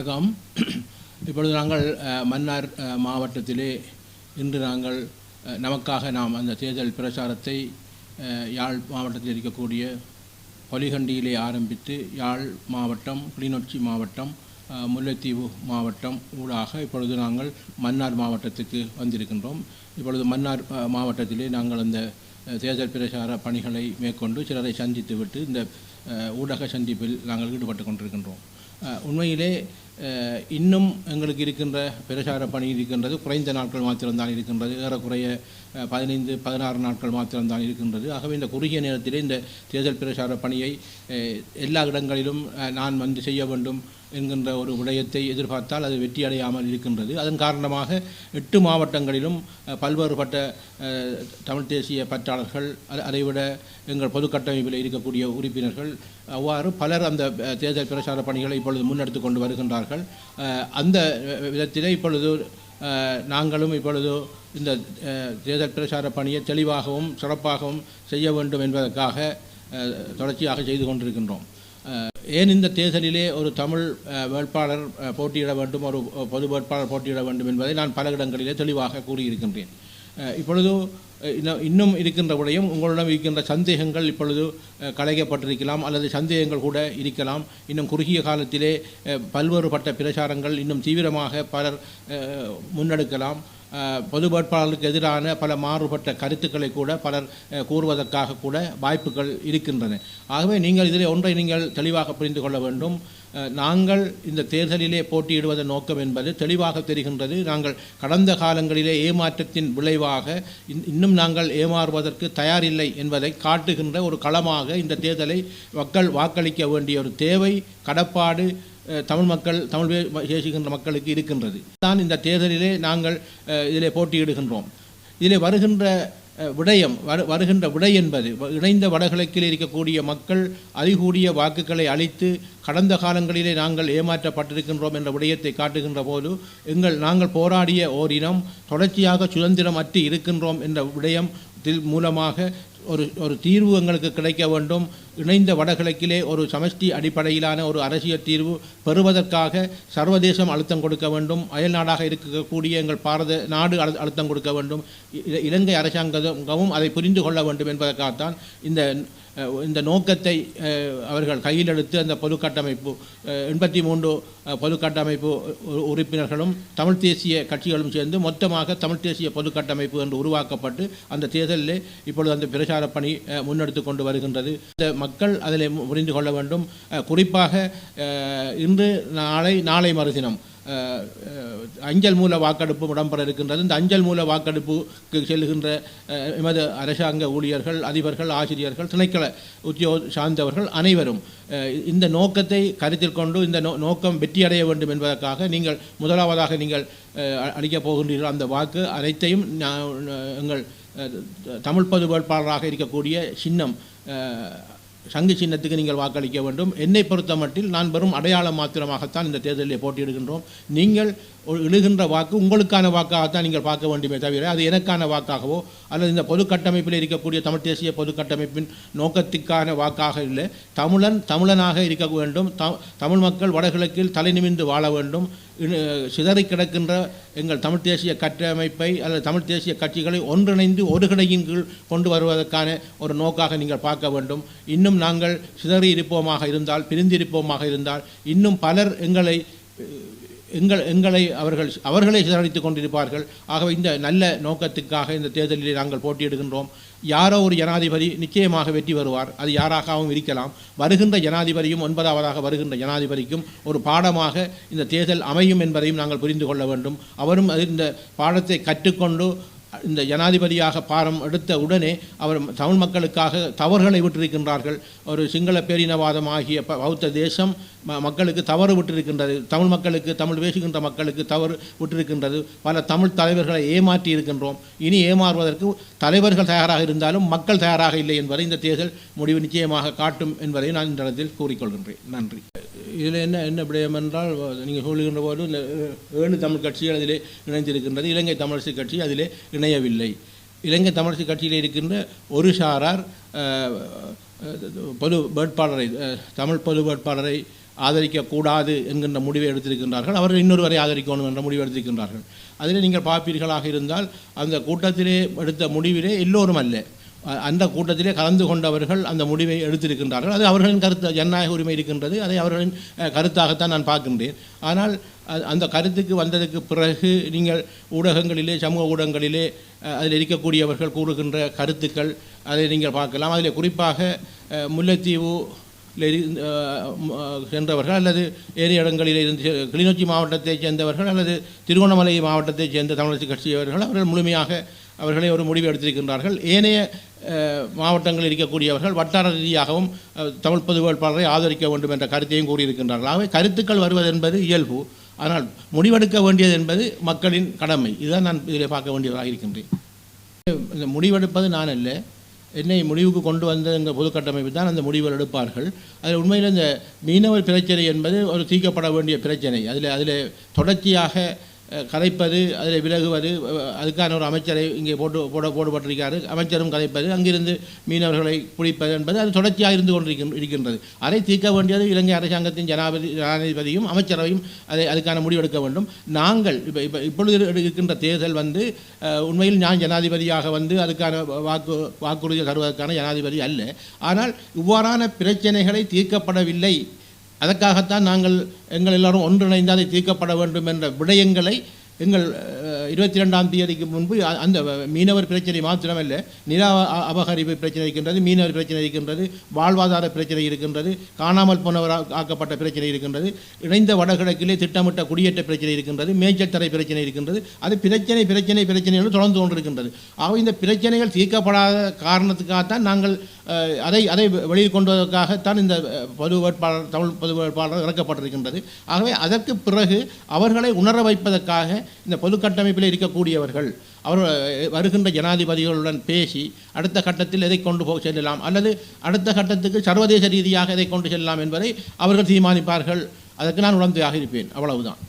வணக்கம். இப்பொழுது நாங்கள் மன்னார் மாவட்டத்திலே இன்று நாங்கள் நமக்காக நாம் அந்த தேர்தல் பிரச்சாரத்தை யாழ் மாவட்டத்தில் இருக்கக்கூடிய பொலிகண்டியிலே ஆரம்பித்து யாழ் மாவட்டம் கிளிநொச்சி மாவட்டம் முல்லைத்தீவு மாவட்டம் ஊடாக இப்பொழுது நாங்கள் மன்னார் மாவட்டத்துக்கு வந்திருக்கின்றோம். இப்பொழுது மன்னார் மாவட்டத்திலே நாங்கள் அந்த தேர்தல் பிரச்சார பணிகளை மேற்கொண்டு சிலரை சந்தித்துவிட்டு இந்த ஊடக சந்திப்பில் நாங்கள் ஈடுபட்டு கொண்டிருக்கின்றோம். உண்மையிலே இன்னும் எங்களுக்கு இருக்கின்ற பிரச்சார பணி இருக்கின்றது குறைந்த நாட்கள் மாத்திரம்தான் இருக்கின்றது ஏறக்குறைய பதினைந்து பதினாறு நாட்கள் மாத்திரம்தான் இருக்கின்றது. ஆகவே இந்த குறுகிய நேரத்தில் இந்த தேர்தல் பிரச்சார பணியை எல்லா இடங்களிலும் நான் வந்து செய்ய வேண்டும் என்கின்ற ஒரு விடயத்தை எதிர்பார்த்தால் அது வெற்றியடையாமல் இருக்கின்றது. அதன் காரணமாக எட்டு மாவட்டங்களிலும் பல்வேறுபட்ட தமிழ் தேசிய பற்றாளர்கள் அதைவிட எங்கள் பொதுக்கட்டமைப்பில் இருக்கக்கூடிய உறுப்பினர்கள் அவ்வாறு பலர் அந்த தேர்தல் பிரச்சார பணிகளை இப்பொழுது முன்னெடுத்து கொண்டு வருகின்றார்கள். அஹ், அந்த விதத்திலே இப்பொழுது நாங்களும் இப்பொழுது இந்த தேர்தல் பிரச்சார பணியை தெளிவாகவும் சிறப்பாகவும் செய்ய வேண்டும் என்பதற்காக தொடர்ச்சியாக செய்து கொண்டிருக்கின்றோம். ஏன் இந்த தேர்தலிலே ஒரு தமிழ் வேட்பாளர் போட்டியிட வேண்டும் ஒரு பொது வேட்பாளர் போட்டியிட வேண்டும் என்பதை நான் பல இடங்களிலே தெளிவாக கூறியிருக்கின்றேன். இப்பொழுது இன்னும் இன்னும் இருக்கின்ற விடயம் உங்களிடம் இருக்கின்ற சந்தேகங்கள் இப்பொழுது அஹ், களையப்பட்டிருக்கலாம் அல்லது சந்தேகங்கள் கூட இருக்கலாம். இன்னும் குறுகிய காலத்திலே பல்வேறுபட்ட பிரச்சாரங்கள் இன்னும் தீவிரமாக பலர் முன்னெடுக்கலாம். பொது வேட்பாளர்களுக்கு எதிரான பல மாறுபட்ட கருத்துக்களை கூட பலர் கூறுவதற்காக கூட வாய்ப்புகள் இருக்கின்றன. ஆகவே நீங்கள் இதில் ஒன்றை நீங்கள் தெளிவாக புரிந்து கொள்ள வேண்டும். நாங்கள் இந்த தேர்தலிலே போட்டியிடுவதன் நோக்கம் என்பது தெளிவாக தெரிகின்றது. நாங்கள் கடந்த காலங்களிலே ஏமாற்றத்தின் விளைவாக இன்னும் நாங்கள் ஏமாறுவதற்கு தயாரில்லை என்பதை காட்டுகின்ற ஒரு களமாக இந்த தேர்தலை மக்கள் வாக்களிக்க வேண்டிய ஒரு தேவை கடப்பாடு தமிழ் மக்கள் தமிழ் பேசுகின்ற மக்களுக்கு இருக்கின்றது. தான் இந்த தேர்தலிலே நாங்கள் இதிலே போட்டியிடுகின்றோம். இதிலே வருகின்ற விடயம் வரு வருகின்ற விடை என்பது இணைந்த வடகிழக்கில் இருக்கக்கூடிய மக்கள் அதிகூடிய வாக்குகளை அளித்து கடந்த காலங்களிலே நாங்கள் ஏமாற்றப்பட்டிருக்கின்றோம் என்ற விடயத்தை காட்டுகின்ற போது எங்கள் நாங்கள் போராடிய ஓரினம் தொடர்ச்சியாக சுதந்திரம் அற்றி இருக்கின்றோம் என்ற விடயம் மூலமாக ஒரு ஒரு தீர்வு எங்களுக்கு கிடைக்க வேண்டும். இணைந்த வடகிழக்கிலே ஒரு சமஷ்டி அடிப்படையிலான ஒரு அரசியல் தீர்வு பெறுவதற்காக சர்வதேசம் அழுத்தம் கொடுக்க வேண்டும். அயல் நாடாக இருக்கக்கூடிய எங்கள் பாரத நாடு அழு- அழுத்தம் கொடுக்க வேண்டும். இ- இலங்கை அரசாங்கமும் அதை புரிந்து கொள்ள வேண்டும் என்பதற்காகத்தான் இந்த இந்த நோக்கத்தை அவர்கள் கையில் எடுத்து அந்த பொது கட்டமைப்பு எண்பத்தி மூன்று பொது கட்டமைப்பு உ- உறுப்பினர்களும் தமிழ் தேசிய கட்சிகளும் சேர்ந்து மொத்தமாக தமிழ் தேசிய பொது கட்டமைப்பு என்று உருவாக்கப்பட்டு அந்த தேர்தலில் இப்பொழுது அந்த பிரச்சார பணி முன்னெடுத்து கொண்டு வருகின்றது. இந்த மக்கள் அதில் புரிந்து கொள்ள வேண்டும். குறிப்பாக இன்று நாளை நாளை மறுதினம் அஞ்சல் மூல வாக்கெடுப்பு இடம்பெற இருக்கின்றது. இந்த அஞ்சல் மூல வாக்கெடுப்புக்கு செல்கின்ற எமது அரசாங்க ஊழியர்கள் அதிபர்கள் ஆசிரியர்கள் திணைக்கள உத்தியோ சார்ந்தவர்கள் அனைவரும் இந்த நோக்கத்தை கருத்தில் கொண்டு இந்த நோ நோக்கம் வெற்றியடைய வேண்டும் என்பதற்காக நீங்கள் முதலாவதாக நீங்கள் அளிக்கப் போகின்றீர்கள் அந்த வாக்கு. அனைத்தையும் எங்கள் தமிழ் பொது வேட்பாளராக இருக்கக்கூடிய சின்னம் சங்கு சின்னத்துக்கு நீங்கள் வாக்களிக்க வேண்டும். என்னை பொறுத்த மட்டில் நான் வெறும் அடையாளம் மாத்திரமாகத்தான் இந்த தேர்தலில் போட்டியிடுகின்றோம். நீங்கள் ஒரு வாக்கு உங்களுக்கான வாக்காகத்தான் நீங்கள் பார்க்க வேண்டுமே தவிர அது எனக்கான வாக்காகவோ அல்லது இந்த பொது கட்டமைப்பில் இருக்கக்கூடிய தமிழ் தேசிய பொது கட்டமைப்பின் நோக்கத்துக்கான வாக்காக இல்லை. தமிழன் தமிழனாக இருக்க வேண்டும். த- தமிழ் மக்கள் வடகிழக்கில் தலை நிமிந்து வாழ வேண்டும். சிதறி கிடக்கின்ற எங்கள் தமிழ் தேசிய கட்டமைப்பை அல்லது தமிழ் தேசிய கட்சிகளை ஒன்றிணைந்து ஒருகிணையின் கீழ் கொண்டு வருவதற்கான ஒரு நோக்காக நீங்கள் பார்க்க வேண்டும். இன்னும் நாங்கள் சிதறி இருப்போமாக இருந்தால் பிரிந்திருப்போமாக இருந்தால் இன்னும் பலர் எங்களை எங்கள் எங்களை அவர்கள் அவர்களை சிதறடித்துக் கொண்டிருப்பார்கள். ஆகவே இந்த நல்ல நோக்கத்துக்காக இந்த தேர்தலில் நாங்கள் போட்டியிடுகின்றோம். யாரோ ஒரு ஜனாதிபதி நிச்சயமாக வெற்றி வருவார். அது யாராகவும் இருக்கலாம். வருகின்ற ஜனாதிபதியும் ஒன்பதாவதாக வருகின்ற ஜனாதிபதிக்கும் ஒரு பாடமாக இந்த தேர்தல் அமையும் என்பதையும் நாங்கள் புரிந்து கொள்ள வேண்டும். அவரும் அது இந்த பாடத்தை கற்றுக்கொண்டு இந்த ஜனாதிபதியாக பாரம் எடுத்த உடனே அவர் தமிழ் மக்களுக்காக தவறுகளை விட்டிருக்கின்றார்கள். ஒரு சிங்கள பேரினவாதம் ஆகிய ப- பௌத்த தேசம் ம- மக்களுக்கு தவறு விட்டிருக்கின்றது. தமிழ் மக்களுக்கு தமிழ் பேசுகின்ற மக்களுக்கு தவறு விட்டிருக்கின்றது. பல தமிழ் தலைவர்களை ஏமாற்றி இருக்கின்றோம். இனி ஏமாறுவதற்கு தலைவர்கள் தயாராக இருந்தாலும் மக்கள் தயாராக இல்லை என்பதை இந்த தேர்தல் முடிவு நிச்சயமாக காட்டும் என்பதை நான் இந்த இடத்தில் கூறிக்கொள்கின்றேன். நன்றி. இதில் என்ன என்ன விடயம் என்றால் நீங்கள் சொல்லுகின்ற போது இந்த ஏழு தமிழ் கட்சிகள் அதிலே இணைந்திருக்கின்றது. இலங்கை தமிழரசு கட்சி அதிலே இணையவில்லை. இலங்கை தமிழரசு கட்சியில் இருக்கின்ற ஒரு சாரார் பொது வேட்பாளரை தமிழ் பொது வேட்பாளரை ஆதரிக்கக்கூடாது என்கின்ற முடிவை எடுத்திருக்கின்றார்கள். அவர்கள் இன்னொருவரை ஆதரிக்கணும் என்ற முடிவை எடுத்திருக்கின்றார்கள். அதில் நீங்கள் பார்ப்பீர்களாக இருந்தால் அந்த கூட்டத்திலே எடுத்த முடிவிலே எல்லோரும் அல்ல. அந்த கூட்டத்திலே கலந்து கொண்டவர்கள் அந்த முடிவை எடுத்திருக்கின்றார்கள். அது அவர்களின் கருத்து ஜனநாயக உரிமை இருக்கின்றது. அதை அவர்களின் கருத்தாகத்தான் நான் பார்க்கின்றேன். ஆனால் அந்த கருத்துக்கு வந்ததுக்கு பிறகு நீங்கள் ஊடகங்களிலே சமூக ஊடகங்களிலே அதில் இருக்கக்கூடியவர்கள் கூறுகின்ற கருத்துக்கள் அதை நீங்கள் பார்க்கலாம். அதில் குறிப்பாக முல்லைத்தீவு சென்றவர்கள் அல்லது ஏனைய இடங்களில் இருந்து கிளிநொச்சி மாவட்டத்தைச் சேர்ந்தவர்கள் அல்லது திருகோணமலை மாவட்டத்தைச் சேர்ந்த தமிழரசு கட்சியவர்கள் அவர்கள் முழுமையாக அவர்களே ஒரு முடிவு எடுத்திருக்கின்றார்கள். ஏனைய மாவட்டங்களில் இருக்கக்கூடியவர்கள் வட்டார ரீதியாகவும் தமிழ் பொது வேட்பாளரை ஆதரிக்க வேண்டும் என்ற கருத்தையும் கூறியிருக்கின்றார்கள். ஆகவே கருத்துக்கள் வருவது என்பது இயல்பு. ஆனால் முடிவெடுக்க வேண்டியது என்பது மக்களின் கடமை. இதுதான் நான் இதில் பார்க்க வேண்டியதாக இருக்கின்றேன். இந்த முடிவெடுப்பது நான் அல்ல. என்னை முடிவுக்கு கொண்டு வந்த இந்த பொது கட்டமைப்பு தான் அந்த முடிவுகள் எடுப்பார்கள். அதில் உண்மையில் இந்த மீனவர் பிரச்சனை என்பது ஒரு தீர்க்கப்பட வேண்டிய பிரச்சனை. அதில் அதில் தொடர்ச்சியாக கதைப்பது அதில் விலகுவது அதுக்கான ஒரு அமைச்சரை இங்கே போட்டு போட போடப்பட்டிருக்காரு. அமைச்சரும் கதைப்பது அங்கிருந்து மீனவர்களை பிடிப்பது என்பது அது தொடர்ச்சியாக இருந்து கொண்டிருக்கின் இருக்கின்றது. அதை தீர்க்க வேண்டியது இலங்கை அரசாங்கத்தின் ஜனாபதி ஜனாதிபதியும் அமைச்சரவையும் அதை அதுக்கான முடிவெடுக்க வேண்டும். நாங்கள் இப்போ இப்போ இப்பொழுது இருக்கின்ற தேர்தல் வந்து உண்மையில் நான் ஜனாதிபதியாக வந்து அதுக்கான வாக்கு வாக்குறுதி தருவதற்கான ஜனாதிபதி அல்ல. ஆனால் இவ்வாறான பிரச்சனைகளை தீர்க்கப்படவில்லை அதற்காகத்தான் நாங்கள் எங்கள் எல்லாரும் ஒன்றிணைந்து அதை தீர்க்கப்பட வேண்டும் என்ற விடயங்களை எங்கள் இருபத்தி ரெண்டாம் தேதிக்கு முன்பு அந்த மீனவர் பிரச்சனை மாத்திரமல்ல நில அ- அபகரிப்பு பிரச்சனை இருக்கின்றது மீனவர் பிரச்சனை இருக்கின்றது வாழ்வாதார பிரச்சனை இருக்கின்றது காணாமல் போனவர் ஆக்கப்பட்ட பிரச்சனை இருக்கின்றது இணைந்த வடகிழக்கிலே திட்டமிட்ட குடியேற்ற பிரச்சனை இருக்கின்றது மேய்ச்சல் தரை பிரச்சனை இருக்கின்றது அது பிரச்சனை பிரச்சனை பிரச்சனை என்று தொடர்ந்து கொண்டிருக்கின்றது. ஆக இந்த பிரச்சனைகள் தீர்க்கப்படாத காரணத்துக்காகத்தான் நாங்கள் அதை அதை வெளியில் கொண்டு வருவதற்காகத்தான் இந்த பொது வேட்பாளர் தமிழ் பொது வேட்பாளர் இறக்கப்பட்டிருக்கின்றது. ஆகவே அதற்கு பிறகு அவர்களை உணர வைப்பதற்காக இந்த பொது அமைப்பில் இருக்கக்கூடியவர்கள் அவர் வருகின்ற ஜனாதிபதிகளுடன் பேசி அடுத்த கட்டத்தில் எதை கொண்டு போக செல்லலாம்? அல்லது அடுத்த கட்டத்துக்கு சர்வதேச ரீதியாக எதை கொண்டு செல்லலாம் என்பதை அவர்கள் தீர்மானிப்பார்கள். அதற்கு நான் உடந்தையாக இருப்பேன். அவ்வளவுதான்.